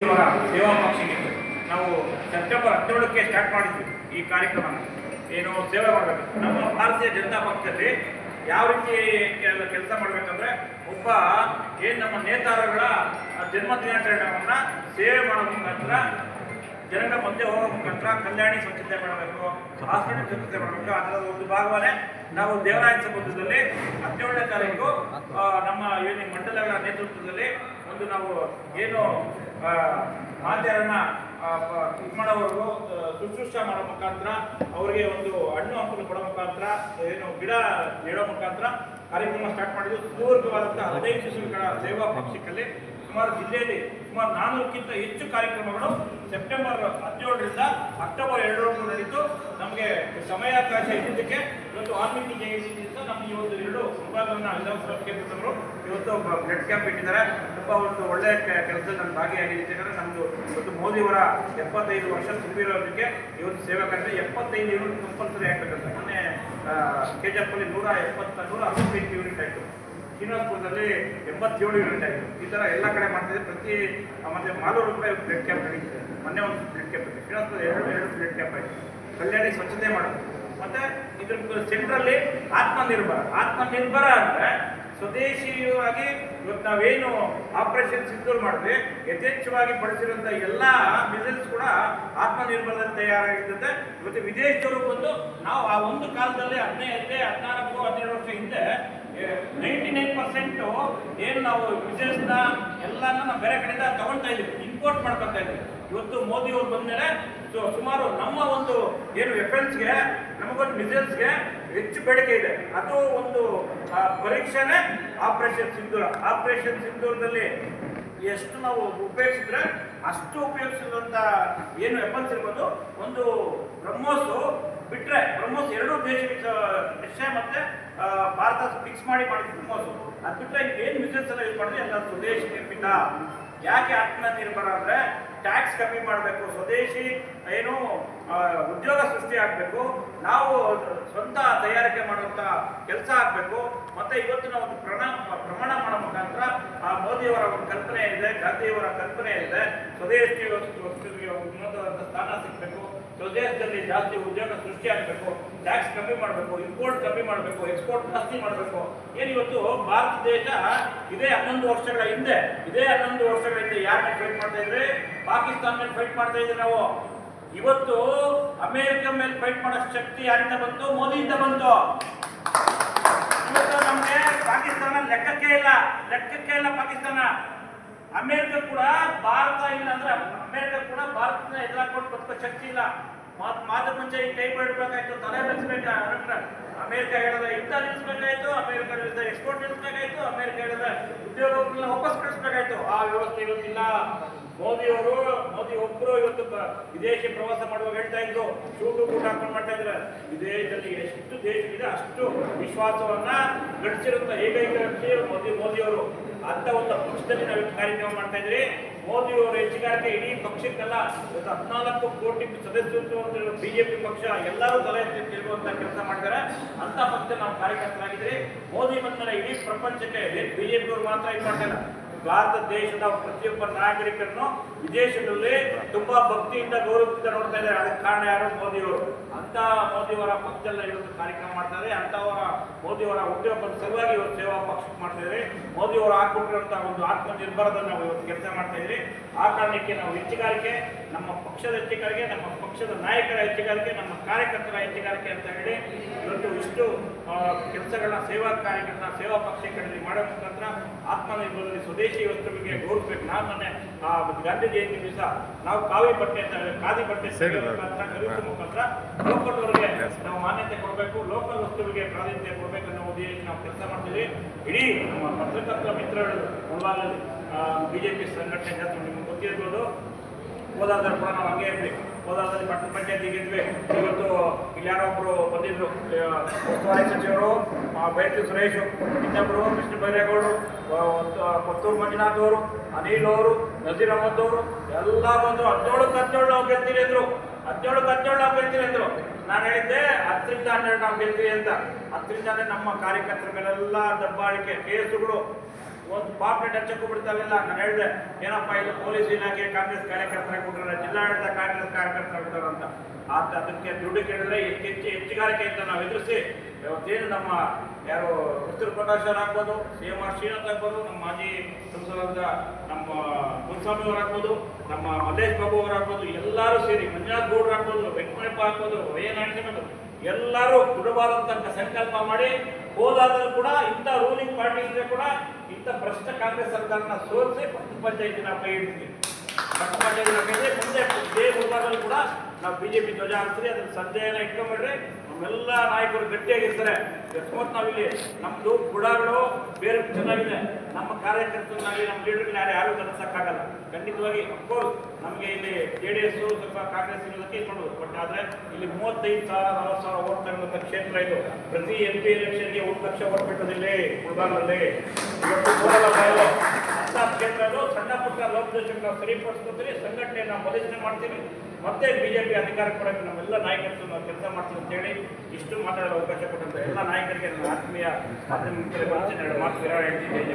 ಇವರ ಸೇವಾ ನಾವು ಸೆಪ್ಟೆಂಬರ್ ಹದಿನೇಳಕ್ಕೆ ಸ್ಟಾರ್ಟ್ ಮಾಡಿದ್ವಿ ಈ ಕಾರ್ಯಕ್ರಮ. ಏನು ಸೇವೆ ಮಾಡಬೇಕು. ನಮ್ಮ ಭಾರತೀಯ ಜನತಾ ಪಕ್ಷದಲ್ಲಿ ಯಾವ ರೀತಿ ಕೆಲಸ ಮಾಡಬೇಕಂದ್ರೆ ಒಬ್ಬ ಏನು ನಮ್ಮ ನೇತಾರಗಳ ಜನ್ಮ ದಿನಾಚರಣೆಯನ್ನ ಸೇವೆ ಮಾಡೋ ಮುಖಾಂತರ ಜನಗಳ ಮುಂದೆ ಹೋಗೋ ಮುಖಾಂತರ ಕಲ್ಯಾಣಿ ಸ್ವಚ್ಛತೆ ಮಾಡಬೇಕು ಹಾಸ್ಪಿಟಲ್ ಸ್ವಚ್ಛತೆ ಮಾಡಬೇಕು. ಅದರ ಒಂದು ಭಾಗವನ್ನೇ ನಾವು ದೇವರಾಯ ಸಮುದ್ರದಲ್ಲಿ ಹದಿನೇಳನೇ ತಾರೀಕು ನಮ್ಮ ಏನು ಮಂಡಲಗಳ ನೇತೃತ್ವದಲ್ಲಿ ಒಂದು ನಾವು ಏನು ಮಾತೆಯರನ್ನ ಇದು ಮಾಡೋವರೆಗೂ ಶುಶ್ರೂಷ ಮಾಡೋ ಮುಖಾಂತರ ಅವರಿಗೆ ಒಂದು ಹಣ್ಣು ಹಂಪಲು ಕೊಡೋ ಮುಖಾಂತರ, ಏನು ಗಿಡ ನೀಡೋ ಮುಖಾಂತರ ಕಾರ್ಯಕ್ರಮ ಸ್ಟಾರ್ಟ್ ಮಾಡಿದ್ದು ಸುದೀರ್ಘವಾದಂತಹ ಹದಿನೈದು ಶಿಶುಗಳ ಸೇವಾ ಪಕ್ಷಿಕಲ್ಲಿ ಸುಮಾರು ಜಿಲ್ಲೆಯಲ್ಲಿ ಸುಮಾರು ನಾನ್ನೂರಕ್ಕಿಂತ ಹೆಚ್ಚು ಕಾರ್ಯಕ್ರಮಗಳು ಸೆಪ್ಟೆಂಬರ್ ಹದಿನೇಳರಿಂದ ಅಕ್ಟೋಬರ್ ಎರಡರವರೆಗೂ ನಡೀತು. ನಮಗೆ ಸಮಯಾವಕಾಶ ಇದ್ದಿದ್ದಕ್ಕೆ ಇವತ್ತು ವಾಲ್ಮೀಕಿ ಜಯಂತಿಯಿಂದ ನಮ್ಮ ಈ ಒಂದು ಎರಡು ವಿಭಾಗವನ್ನು ವಿಧಾನಸಭಾ ಕ್ಷೇತ್ರದವರು ಇವತ್ತು ಬ್ಲಡ್ ಕ್ಯಾಂಪ್ ಇಟ್ಟಿದ್ದಾರೆ. ತುಂಬ ಒಂದು ಒಳ್ಳೆಯ ಕೆಲಸ ನಾನು ಭಾಗಿಯಾಗಿದ್ದೀನಿ ಯಾಕಂದರೆ ನಮ್ಮದು ಇವತ್ತು ಮೋದಿಯವರ ಎಪ್ಪತ್ತೈದು ವರ್ಷ ತುಂಬಿರೋದಕ್ಕೆ ಇವತ್ತು ಸೇವೆ ಕಾರ್ಯ ಎಪ್ಪತ್ತೈದು ಯೂನಿಟ್ ಕಂಪಲ್ಸರಿ ಆಗ್ಬೇಕಂತ. ಮೊನ್ನೆ ಕೆ ಜಿ ಎಫ್ ಅಲ್ಲಿ ನೂರ ಎಪ್ಪತ್ತ, ನೂರ ಅರವತ್ತೈದು ಯೂನಿಟ್ ಆಯಿತು. ಶ್ರೀನಿವಾಸಪುರದಲ್ಲಿ ಎಂಬತ್ತೇಳು ಯೂನಿಟ್ ಆಗಿದೆ. ಈ ಥರ ಎಲ್ಲ ಕಡೆ ಮಾಡ್ತಿದೆ ಪ್ರತಿ ಮತ್ತೆ ಮಾಲೂರು ಕೂಡ ಬ್ಲಡ್ ಕ್ಯಾಂಪ್ ನಡೀತಿದೆ. ಮೊನ್ನೆ ಒಂದು ಬ್ಲಡ್ ಕ್ಯಾಂಪ್ ಇದೆ ಶ್ರೀನಿವಾಸಪುರ ಎರಡು ಎರಡು ಬ್ಲಡ್ ಕ್ಯಾಂಪ್ ಕಲ್ಯಾಣಿ ಸ್ವಚ್ಛತೆ ಮಾಡೋದು. ಮತ್ತೆ ಇದ್ರ ಸೆಂಟ್ರಲ್ಲಿ ಆತ್ಮನಿರ್ಭರ. ಆತ್ಮನಿರ್ಭರ ಅಂದರೆ ಸ್ವದೇಶಿಯಾಗಿ ಇವತ್ತು ನಾವೇನು ಆಪರೇಷನ್ ಸಿಂಧೂರ್ ಮಾಡಿದ್ವಿ ಯಥೇಚ್ಛವಾಗಿ ಬಳಸಿರುವಂಥ ಎಲ್ಲ ಮಿಸೈಲ್ಸ್ ಕೂಡ ಆತ್ಮನಿರ್ಭರದಲ್ಲಿ ತಯಾರಾಗಿರ್ತದೆ. ಇವತ್ತು ವಿದೇಶದವರು ಬಂದು ನಾವು ಆ ಒಂದು ಕಾಲದಲ್ಲಿ ಹದಿನೈದು ಹದಿನಾಲ್ಕು ಹದಿನೇಳು ವರ್ಷ ಹಿಂದೆ ನೈಂಟಿ ನೈನ್ ಪರ್ಸೆಂಟು ಏನು ನಾವು ಮಿಸೈಲ್ಸ್ನ ಎಲ್ಲನೂ ನಾವು ಬೇರೆ ಕಡೆಯಿಂದ ತಗೊಳ್ತಾ ಇದ್ವಿ ಇಂಪೋರ್ಟ್ ಮಾಡ್ಕೊತಾ ಇದ್ವಿ ಇವತ್ತು ಮೋದಿ ಅವರು ಸೊ ಸುಮಾರು ನಮ್ಮ ಒಂದು ಏನು ವೆಪನ್ಸ್ಗೆ ನಮಗೊಂದು ಮಿಸೈಲ್ಸ್ಗೆ ಹೆಚ್ಚು ಬೇಡಿಕೆ ಇದೆ. ಅದು ಒಂದು ಪರೀಕ್ಷೆನೇ ಆಪರೇಷನ್ ಸಿಂಧೂರ ಆಪರೇಷನ್ ಸಿಂಧೂರದಲ್ಲಿ ಎಷ್ಟು ನಾವು ಉಪಯೋಗಿಸಿದ್ರೆ ಅಷ್ಟು ಉಪಯೋಗಿಸಿದಂಥ ಏನು ವೆಪನ್ಸ್ ಇರ್ಬೋದು, ಒಂದು ಬ್ರಹ್ಮೋಸು ಬಿಟ್ರೆ ಬ್ರಹ್ಮೋಸ್ ಎರಡು ದೇಶ ರಷ್ಯಾ ಮತ್ತೆ ಭಾರತ ಫಿಕ್ಸ್ ಮಾಡಿ ಮಾಡಿದ ಬ್ರಹ್ಮೋಸು. ಅದು ಬಿಟ್ಟರೆ ಏನು ಮಿಸೈಲ್ಸ್ ಎಲ್ಲ ಯೂಸ್ ಮಾಡಿದ್ರೆ ಎಲ್ಲ ಸ್ವದೇಶಿ ನಿರ್ಮಿತ. ಯಾಕೆ ಆತ್ಮನಿರ್ಭರ ಅಂದರೆ ಟ್ಯಾಕ್ಸ್ ಕಮ್ಮಿ ಮಾಡಬೇಕು, ಸ್ವದೇಶಿ ಏನು ಉದ್ಯೋಗ ಸೃಷ್ಟಿ ಆಗಬೇಕು, ನಾವು ಸ್ವಂತ ತಯಾರಿಕೆ ಮಾಡುವಂಥ ಕೆಲಸ ಆಗಬೇಕು, ಮತ್ತೆ ಇವತ್ತಿನ ಒಂದು ಪ್ರಣ, ಪ್ರಮಾಣ ಮಾಡೋ ಮುಖಾಂತರ ಆ ಮೋದಿಯವರ ಒಂದು ಕಲ್ಪನೆ ಇದೆ, ಗಾಂಧಿಯವರ ಕಲ್ಪನೆ ಇದೆ, ಸ್ವದೇಶಿ ಸ್ವದೇಶದಲ್ಲಿ ಜಾಸ್ತಿ ಉದ್ಯೋಗ ಸೃಷ್ಟಿ ಆಗಬೇಕು ಟ್ಯಾಕ್ಸ್ ಕಮ್ಮಿ ಮಾಡಬೇಕು ಇಂಪೋರ್ಟ್ ಕಮ್ಮಿ ಮಾಡಬೇಕು ಎಕ್ಸ್ಪೋರ್ಟ್ ಜಾಸ್ತಿ ಮಾಡಬೇಕು. ಏನು ಇವತ್ತು ಭಾರತ ದೇಶ ಇದೇ ಹನ್ನೊಂದು ವರ್ಷಗಳ ಹಿಂದೆ, ಇದೇ ಹನ್ನೊಂದು ವರ್ಷಗಳ ಹಿಂದೆ ಮೇಲೆ ಫೈಟ್ ಮಾಡ್ತಾ ಇದ್ರೆ? ಪಾಕಿಸ್ತಾನ ಫೈಟ್ ಮಾಡ್ತಾ ಇದ್ರೆ ನಾವು. ಇವತ್ತು ಅಮೆರಿಕ ಮೇಲೆ ಫೈಟ್ ಮಾಡೋ ಶಕ್ತಿ ಯಾರಿಂದ ಬಂತು? ಮೋದಿಯಿಂದ ಬಂತು. ಇವತ್ತು ನಮಗೆ ಪಾಕಿಸ್ತಾನ ಲೆಕ್ಕಕ್ಕೆ ಇಲ್ಲ ಲೆಕ್ಕಕ್ಕೆ ಇಲ್ಲ ಪಾಕಿಸ್ತಾನ. ಅಮೆರಿಕ ಕೂಡ ಭಾರತ ಇಲ್ಲ ಅಂದ್ರೆ ಅಮೆರಿಕ ಕೂಡ ಭಾರತನ ಎದುರಾಕೊಂಡು ಬದುಕೋ ಶಕ್ತಿ ಇಲ್ಲ. ಮಾತ್ ಮಾತು ಮುಂಚೆ ಈ ಕೈ ಬಿಡಬೇಕಾಯ್ತು ತಲೆ ಬೆಳೆಸ್ಬೇಕಾ ಅಮೆರಿಕ ಹೇಳಿದ್ರೆ ಯುದ್ಧ ನಿಲ್ಲಿಸ್ಬೇಕಾಯ್ತು ಅಮೆರಿಕ ವಿರುದ್ಧ ಎಕ್ಸ್ಪೋರ್ಟ್ ನಿಲ್ಲಿಸ್ಬೇಕಾಯ್ತು, ಅಮೆರಿಕ ಹೇಳಿದ್ರೆ ಉದ್ಯೋಗಗಳನ್ನ ವಾಪಸ್ ಕಳಿಸ್ಬೇಕಾಯ್ತು. ಆ ವ್ಯವಸ್ಥೆ ಇವತ್ತಿಲ್ಲ ಮೋದಿಯವರು ಮೋದಿ ಒಬ್ರು ಇವತ್ತು ವಿದೇಶಿ ಪ್ರವಾಸ ಮಾಡುವಾಗ ಹೇಳ್ತಾ ಇದ್ರು. ಶೂಟು ಕೂಡ ಹಾಕೊಂಡು ಮಾಡ್ತಾ ಇದ್ರೆ. ವಿದೇಶದಲ್ಲಿ ಎಷ್ಟು ದೇಶವಿದೆ ಅಷ್ಟು ವಿಶ್ವಾಸವನ್ನ ಗಳಿಸಿರುವಂತ ಏಕೈಕ ವ್ಯಕ್ತಿ ಮೋದಿ ಮೋದಿಯವರು ಅಂತ ಒಂದು ಪಕ್ಷದಲ್ಲಿ ನಾವು ಕಾರ್ಯಕ್ರಮ ಮಾಡ್ತಾ ಇದ್ರಿ. ಮೋದಿಯವರು ಹೆಚ್ಚಿಗಾರಿಕೆ ಇಡೀ ಪಕ್ಷಕ್ಕೆಲ್ಲ ಹದಿನಾಲ್ಕು ಕೋಟಿ ಸದಸ್ಯತ್ವ ಬಿಜೆಪಿ ಪಕ್ಷ ಎಲ್ಲರೂ ತಲೆ ಎತ್ತಿ ನಿಲ್ಲುವಂತ ಕೆಲಸ ಮಾಡಿದ್ದಾರೆ. ಅಂತ ಪಕ್ಷ ನಾವು ಕಾರ್ಯಕರ್ತರಾಗಿದ್ದೀರಿ. ಮೋದಿ ಮತ್ತ ಇಡೀ ಪ್ರಪಂಚಕ್ಕೆ ಬಿಜೆಪಿಯವರು ಮಾತ್ರ ಇದು ಮಾಡ್ತಾ ಇಲ್ಲ. ಭಾರತ ದೇಶದ ಪ್ರತಿಯೊಬ್ಬ ನಾಗರಿಕರನ್ನು ವಿದೇಶದಲ್ಲಿ ತುಂಬಾ ಭಕ್ತಿಯಿಂದ ಗೌರವದಿಂದ ನೋಡ್ತಾ ಇದ್ದಾರೆ. ಅದಕ್ಕೆ ಕಾರಣ ಯಾರು? ಮೋದಿಯವರು. ಅಂತ ಮೋದಿಯವರ ಪಕ್ಷದಲ್ಲಿ ಇವತ್ತು ಕಾರ್ಯಕ್ರಮ ಮಾಡ್ತಾರೆ ಅಂತವರ ಮೋದಿಯವರ ಉದ್ಯೋಗದ ಸಲುವಾಗಿ ಇವತ್ತು ಸೇವಾ ಪಕ್ಷಕ್ಕೆ ಮಾಡ್ತಾ ಇದ್ದಾರೆ. ಮೋದಿಯವರು ಹಾಕೊಟ್ಟಿರುವಂತಹ ಒಂದು ಆತ್ಮನಿರ್ಭರದ ನಾವು ಇವತ್ತು ಕೆಲಸ ಮಾಡ್ತಾ ಇದ್ದೀವಿ ಆ ಕಾರಣಕ್ಕೆ ನಾವು ಹೆಚ್ಚುಗಾರಿಕೆ ನಮ್ಮ ಪಕ್ಷದ ಹೆಚ್ಚುಗಾರಿಕೆ ನಮ್ಮ ಪಕ್ಷದ ನಾಯಕರ ಹೆಚ್ಚುಗಾರಿಕೆ ನಮ್ಮ ಕಾರ್ಯಕರ್ತರ ಹೆಚ್ಚುಗಾರಿಕೆ ಅಂತ ಹೇಳಿ ಇವತ್ತು ಇಷ್ಟು ಕೆಲಸಗಳನ್ನ ಸೇವಾ ಕಾರ್ಯಕರ್ತರ ಸೇವಾ ಪಕ್ಷಗಳಲ್ಲಿ ಮಾಡೋ ಮುಖಾಂತರ ಆತ್ಮನಿರ್ಭರದಲ್ಲಿ ಸ್ವದೇಶಿ ವಸ್ತುವಿಗೆ ಗೌರವಿಸಬೇಕು ನಾನು ಮೊನ್ನೆ ಆ ಗಾಂಧಿ ಜಯಂತಿ ದಿವಸ ನಾವು ಕಾವಿ ಬಟ್ಟೆ ಅಂತ ಖಾದಿ ಬಟ್ಟೆ ಮುಖಾಂತರ ಖರೀದಿಸುವ ಮುಖಾಂತರ ಲೋಕಲ್ ಅವರಿಗೆ ನಾವು ಮಾನ್ಯತೆ ಕೊಡಬೇಕು. ಲೋಕಲ್ ವಸ್ತುವಿಗೆ ಪ್ರಾಧಾನ್ಯತೆ ಕೊಡಬೇಕು ಅನ್ನೋ ಉದ್ದೇಶ ನಾವು ಕೆಲಸ ಮಾಡ್ತೀವಿ ಇಡೀ ನಮ್ಮ ಪತ್ರಕರ್ತರ ಮಿತ್ರಗಳು ಮುಳಬಾಗಲ್ಲಿ ಬಿಜೆಪಿ ಸಂಘಟನೆ ಜಾತ್ರೆ ನಿಮ್ಗೆ ಗೊತ್ತಿರ್ಬೋದು. ಹೋದಾದ್ರೆ ಕೂಡ ನಾವು ಹಂಗೆ ಇದ್ವಿ ಹೋದಾದಲ್ಲಿ ಪಟ್ಟಣ ಪಂಚಾಯತ್ ಗೆದ್ವಿ. ಇವತ್ತು ಇಲ್ಲಿ ಯಾರೋ ಬಂದಿದ್ರು. ಉಸ್ತುವಾರಿ ಸಚಿವರು ಆ, ಬೈರತಿ ಸುರೇಶ್ ಇನ್ನೊಬ್ರು ಕೃಷ್ಣ ಬೈರೇಗೌಡರು ಪುತ್ತೂರು ಮಂಜುನಾಥ್ ಅವರು ಅನಿಲ್ ಅವರು ನಜೀರ್ ಅಹಮದ್ ಅವರು ಎಲ್ಲ ಬಂದ್ರು. ಹದಿನೇಳಕ್ಕೆ ಹದಿನೇಳು ನಾವು ಗೆಲ್ತೀವಿ ಅಂದ್ರು. ಹದಿನೇಳಕ್ಕೆ ಹದಿನೇಳು ನಾವು ಗೆಲ್ತೀವಿ ಅಂದ್ರು. ನಾನು ಹೇಳಿದ್ದೆ ಹತ್ತರಿಂದ ಹನ್ನೆರಡು ನಾವು ಗೆಲ್ತೀವಿ ಅಂತ. ಹತ್ತರಿಂದ ನಮ್ಮ ಕಾರ್ಯಕರ್ತರ ಮೇಲೆಲ್ಲ ದಬ್ಬಾಳಿಕೆ ಕೇಸುಗಳು. ಒಂದು ಪಾಪ್ಲೆಟ್ ಹಚ್ಚಕ್ಕೂ ಬಿಡ್ತಾವಿಲ್ಲ ನಾನು ಹೇಳಿದೆ, ಏನಪ್ಪ ಇದು ಪೊಲೀಸ್ ಇಲಾಖೆ, ಕಾಂಗ್ರೆಸ್ ಕಾರ್ಯಕರ್ತರ ಕಾರ್ಯಕರ್ತರಾಗ್ಬಿಟ್ರೆ ಜಿಲ್ಲಾಡಳಿತ ಕಾಂಗ್ರೆಸ್ ಕಾರ್ಯಕರ್ತರ ಅಂತ. ಆತ ಅದಕ್ಕೆ ದುಡ್ಡು ಕೇಳಿದ್ರೆ ಹೆಚ್ಚು ಹೆಚ್ಚುಗಾರಿಕೆ ಅಂತ ನಾವು ಎದುರಿಸಿ ಇವತ್ತೇನು ನಮ್ಮ ಯಾರು ಉತ್ತರ ಪ್ರಕಾಶ್ ಅವ್ರು ಹಾಕ್ಬೋದು ಸಿ ಎಂ ಆರ್ ಶ್ರೀನಾಥ್ ಹಾಕ್ಬೋದು ನಮ್ಮ ಮಾಜಿ ಸಂಸದರಾದ ನಮ್ಮ ಮುನ್ಸ್ವಾಮಿ ಅವ್ರು ಹಾಕ್ಬೋದು ನಮ್ಮ ಮಲ್ಲೇಶ್ ಬಾಬು ಅವ್ರು ಹಾಕ್ಬೋದು ಎಲ್ಲರೂ ಸೇರಿ, ಮಂಜುನಾಥ್ ಗೌಡ್ರು ಹಾಕ್ಬೋದು ವೆಂಕಟಪ್ಪ ಹಾಕ್ಬೋದು ವೈ ನಾರಾಯಣ ಎಲ್ಲರೂ ಕೊಡಬಾರದಂತ ಸಂಕಲ್ಪ ಮಾಡಿ ಹೋದಾದರೂ ಕೂಡ ಇಂಥ ರೂಲಿಂಗ್ ಪಾರ್ಟಿ ಇದ್ರೆ ಕೂಡ ಇಂಥ ಭ್ರಷ್ಟ ಕಾಂಗ್ರೆಸ್ ಸರ್ಕಾರನ ಸೋಲಿಸಿ ಪಟ್ಟು ಪಂಚಾಯತಿನ ಕೈ ಹಿಡಿದ್ವಿ. ಪಟ್ಟು ಪಂಚಾಯತಿನ ಕೈ ಮುಂದೆ ಇದೇ ಕೂಡ ನಾವು ಬಿಜೆಪಿ ಧ್ವಜ ಹಾಕ್ತೀವಿ ಅದ್ರ ಸಂದೇಹನ ಇಟ್ಕೊಂಡ್ಬಿಟ್ರೆ ನಮ್ಮೆಲ್ಲ ನಾಯಕರು ಗಟ್ಟಿಯಾಗಿರ್ತಾರೆ. ಅಕಸ್ಮಾತ್ ನಾವಿಲ್ಲಿ? ನಮ್ದು ಗುಡಗಳು ಬೇರೆ ಚೆನ್ನಾಗಿದೆ. ನಮ್ಮ ಕಾರ್ಯಕರ್ತರನ್ನಾಗಲಿ ನಮ್ಮ ಲೀಡರ್ಗಳು ಯಾರು ಯಾರು ಕಲಿಸಕ್ಕಾಗಲ್ಲ ಖಂಡಿತವಾಗಿ ಅಫ್ಕೋರ್ಸ್ ನಮಗೆ ಇಲ್ಲಿ ಜೆ ಡಿ ಎಸ್ ಸ್ವಲ್ಪ ಕಾಂಗ್ರೆಸ್ ಇರೋದಕ್ಕೆ ಇದು ಬಟ್ ಆದರೆ ಇಲ್ಲಿ ಮೂವತ್ತೈದು ಸಾವಿರ, ನಲವತ್ತು ಸಾವಿರ ಓಟ್ ಕ್ಷೇತ್ರ ಇದು. ಪ್ರತಿ ಎಂ ಪಿ ಎಲೆಕ್ಷನ್ಗೆ ಒಂದು ಲಕ್ಷ ಓಟ್ ಬಿಟ್ಟದಿಲ್ಲಿ ಗುಲ್ಬರ್ಗಲ್ಲಿ ಇವತ್ತು ಅಂತ ಕ್ಷೇತ್ರಗಳು ಸಣ್ಣ ಪುಟ್ಟ ನಾವು ಸರಿಪಡಿಸ್ಕೊತೀವಿ ಸಂಘಟನೆಯನ್ನು ಬಲಿಷ್ಠ ಮಾಡ್ತೀವಿ ಮತ್ತೆ ಬಿಜೆಪಿ ಅಧಿಕಾರಕ್ಕೆ ಕೊಡೋಕೆ ನಾವೆಲ್ಲ ನಾಯಕರು ನಾವು ಕೆಲಸ ಮಾಡ್ತೀವಿ ಅಂತೇಳಿ ಇಷ್ಟು ಮಾತಾಡಲು ಅವಕಾಶ ಕೊಟ್ಟಂತ ಎಲ್ಲ ನಾಯಕರಿಗೆ ನನ್ನ ಆತ್ಮೀಯ ಮಾಧ್ಯಮ ಮಾತು ಹೇಳ್ತೀನಿ.